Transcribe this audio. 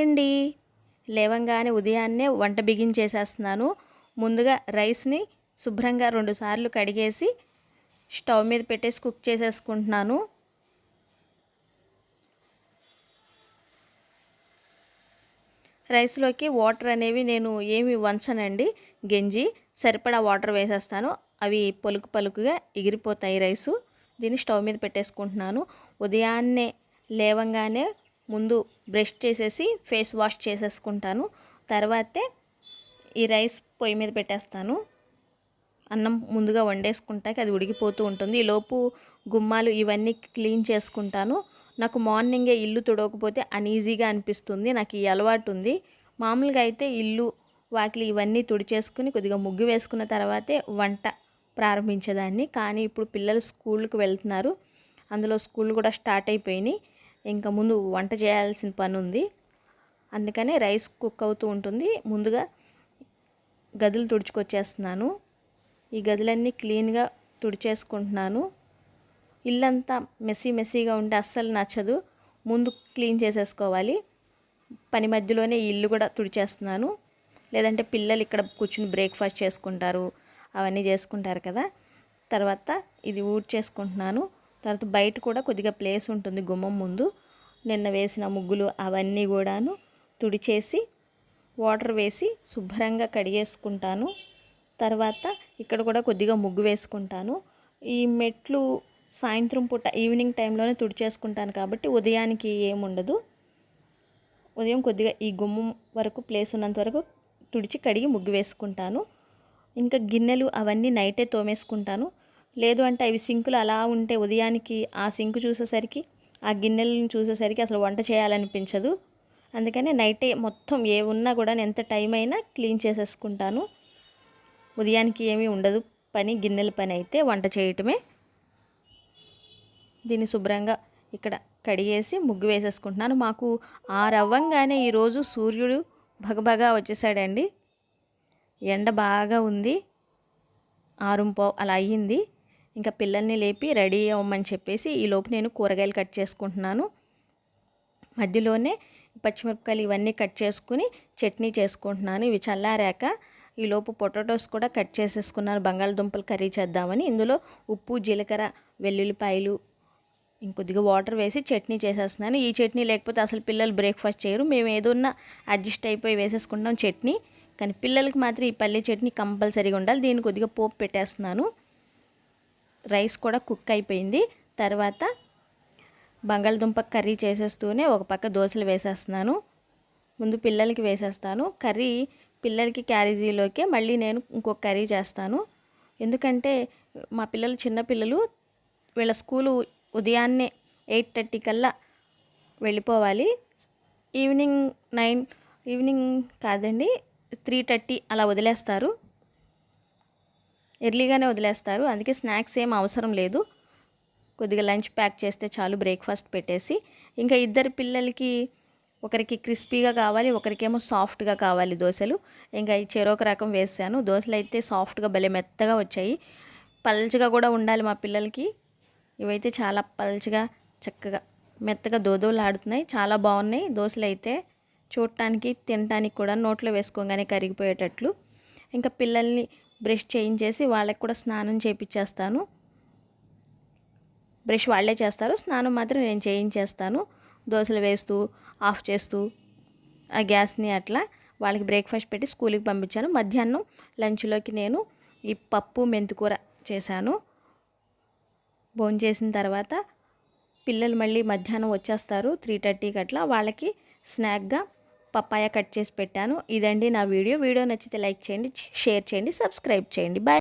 అండి లేవంగానే ఉదయాన్నే వంట బిగించేసేస్తున్నాను ముందుగా రైస్ని శుభ్రంగా రెండుసార్లు కడిగేసి స్టవ్ మీద పెట్టేసి కుక్ చేసేసుకుంటున్నాను. రైస్లోకి వాటర్ అనేవి నేను ఏమి వంచనండి. గెంజి సరిపడా వాటర్ వేసేస్తాను. అవి పలుకు పలుకుగా ఎగిరిపోతాయి రైసు. దీన్ని స్టవ్ మీద పెట్టేసుకుంటున్నాను. ఉదయాన్నే లేవంగానే ముందు బ్రష్ చేసేసి ఫేస్ వాష్ చేసేసుకుంటాను. తర్వాతే ఈ రైస్ పొయ్యి మీద పెట్టేస్తాను. అన్నం ముందుగా వండేసుకుంటాక అది ఉడికిపోతూ ఉంటుంది. ఈలోపు గుమ్మాలు ఇవన్నీ క్లీన్ చేసుకుంటాను. నాకు మార్నింగే ఇల్లు తుడవకపోతే అన్ఈజీగా అనిపిస్తుంది. నాకు ఈ అలవాటు ఉంది. మామూలుగా అయితే ఇల్లు వాకిలి ఇవన్నీ తుడిచేసుకుని కొద్దిగా ముగ్గు వేసుకున్న తర్వాతే వంట ప్రారంభించేదాన్ని. కానీ ఇప్పుడు పిల్లలు స్కూల్కి వెళ్తున్నారు. అందులో స్కూల్ కూడా స్టార్ట్ అయిపోయినాయి. ఇంకా ముందు వంట చేయాల్సిన పని ఉంది. అందుకనే రైస్ కుక్ అవుతూ ఉంటుంది. ముందుగా గదులు తుడుచుకొచ్చేస్తున్నాను. ఈ గదులన్నీ క్లీన్గా తుడిచేసుకుంటున్నాను. ఇల్లంతా మెస్సీ మెస్సీగా ఉంటే అస్సలు నచ్చదు. ముందు క్లీన్ చేసేసుకోవాలి. పని మధ్యలోనే ఇల్లు కూడా తుడిచేస్తున్నాను. లేదంటే పిల్లలు ఇక్కడ కూర్చుని బ్రేక్ఫాస్ట్ చేసుకుంటారు. అవన్నీ చేసుకుంటారు కదా. తర్వాత ఇది ఊడ్ చేసుకుంటున్నాను తర్వాత బయట కూడా కొద్దిగా ప్లేస్ ఉంటుంది గుమ్మం ముందు. నిన్న వేసిన ముగ్గులు అవన్నీ కూడాను తుడిచేసి వాటర్ వేసి శుభ్రంగా కడిగేసుకుంటాను. తర్వాత ఇక్కడ కూడా కొద్దిగా ముగ్గు వేసుకుంటాను. ఈ మెట్లు సాయంత్రం పూట ఈవినింగ్ టైంలోనే తుడిచేసుకుంటాను కాబట్టి ఉదయానికి ఏముండదు ఉదయం కొద్దిగా ఈ గుమ్మం వరకు ప్లేస్ ఉన్నంత వరకు తుడిచి కడిగి ముగ్గు వేసుకుంటాను. ఇంకా గిన్నెలు అవన్నీ నైటే తోమేసుకుంటాను. లేదు అంటే అవి సింకులు అలా ఉంటే ఉదయానికి ఆ సింకు చూసేసరికి ఆ గిన్నెలను చూసేసరికి అసలు వంట చేయాలనిపించదు. అందుకనే నైటే మొత్తం ఏ ఉన్నా కూడా ఎంత టైం అయినా క్లీన్ చేసేసుకుంటాను. ఉదయానికి ఏమీ ఉండదు. పని గిన్నెల పని అయితే వంట చేయటమే. దీన్ని శుభ్రంగా ఇక్కడ కడిగేసి ముగ్గు వేసేసుకుంటున్నాను. మాకు ఆరవ్వంగానే ఈరోజు సూర్యుడు భగభగా వచ్చేసాడండి. ఎండ బాగా ఉంది. ఆరుంపో అలా అయ్యింది. ఇంకా పిల్లల్ని లేపి రెడీ అవ్వమని చెప్పేసి ఈ లోపు నేను కూరగాయలు కట్ చేసుకుంటున్నాను. మధ్యలోనే పచ్చిమిరపకాయలు ఇవన్నీ కట్ చేసుకుని చట్నీ చేసుకుంటున్నాను. ఇవి చల్లారాక ఈలోపు పొటాటోస్ కూడా కట్ చేసేసుకున్నాను. బంగాళదుంపలు కర్రీ చేద్దామని. ఇందులో ఉప్పు జీలకర్ర వెల్లుల్లిపాయలు ఇంకొద్దిగా వాటర్ వేసి చట్నీ చేసేస్తున్నాను. ఈ చట్నీ లేకపోతే అసలు పిల్లలు బ్రేక్ఫాస్ట్ చేయరు. మేము ఏదన్నా అడ్జస్ట్ అయిపోయి వేసేసుకుంటాం చట్నీ. కానీ పిల్లలకి మాత్రం ఈ పల్లె చట్నీ కంపల్సరీగా ఉండాలి. దీన్ని కొద్దిగా పోపు పెట్టేస్తున్నాను. రైస్ కూడా కుక్ అయిపోయింది. తర్వాత బంగాళదుంప కర్రీ చేసేస్తూనే ఒక పక్క దోశలు వేసేస్తున్నాను. ముందు పిల్లలకి వేసేస్తాను. కర్రీ పిల్లలకి క్యారేజీలోకే మళ్ళీ నేను ఇంకొక కర్రీ చేస్తాను. ఎందుకంటే మా పిల్లలు చిన్నపిల్లలు వీళ్ళ స్కూలు ఉదయాన్నే ఎయిట్ థర్టీ కల్లా వెళ్ళిపోవాలి. ఈవినింగ్ నైన్ ఈవినింగ్ కాదండి త్రీ థర్టీ అలా వదిలేస్తారు. ఎర్లీగానే వదిలేస్తారు. అందుకే స్నాక్స్ ఏం అవసరం లేదు. కొద్దిగా లంచ్ ప్యాక్ చేస్తే చాలు బ్రేక్ఫాస్ట్ పెట్టేసి. ఇంకా ఇద్దరు పిల్లలకి ఒకరికి క్రిస్పీగా కావాలి ఒకరికేమో సాఫ్ట్గా కావాలి దోశలు. ఇంకా ఈ చెరొక రకం వేసాను. దోశలు అయితే సాఫ్ట్గా భలే మెత్తగా వచ్చాయి. పల్చగా కూడా ఉండాలి మా పిల్లలకి. ఇవైతే చాలా పల్చగా చక్కగా మెత్తగా దోదోలాడుతున్నాయి. చాలా బాగున్నాయి. దోశలు అయితే చూడటానికి తినటానికి కూడా నోట్లో వేసుకోగానే కరిగిపోయేటట్లు. ఇంకా పిల్లల్ని బ్రష్ చేయించేసి వాళ్ళకి కూడా స్నానం చేయించేస్తాను బ్రష్ వాళ్ళే చేస్తారు. స్నానం మాత్రం నేను చేయించేస్తాను. దోశలు వేస్తూ ఆఫ్ చేస్తూ ఆ గ్యాస్ని అట్లా వాళ్ళకి బ్రేక్ఫాస్ట్ పెట్టి స్కూల్కి పంపించాను. మధ్యాహ్నం లంచ్లోకి నేను ఈ పప్పు మెంతుకూర చేశాను. భోంచేసిన తర్వాత పిల్లలు మళ్ళీ మధ్యాహ్నం వచ్చేస్తారు. త్రీ థర్టీకి అట్లా వాళ్ళకి స్నాక్గా పప్పాయ కట్ చేసి పెట్టాను. ఇదండి నా వీడియో. వీడియో నచ్చితే లైక్ చేయండి షేర్ చేయండి సబ్స్క్రైబ్ చేయండి. బాయ్.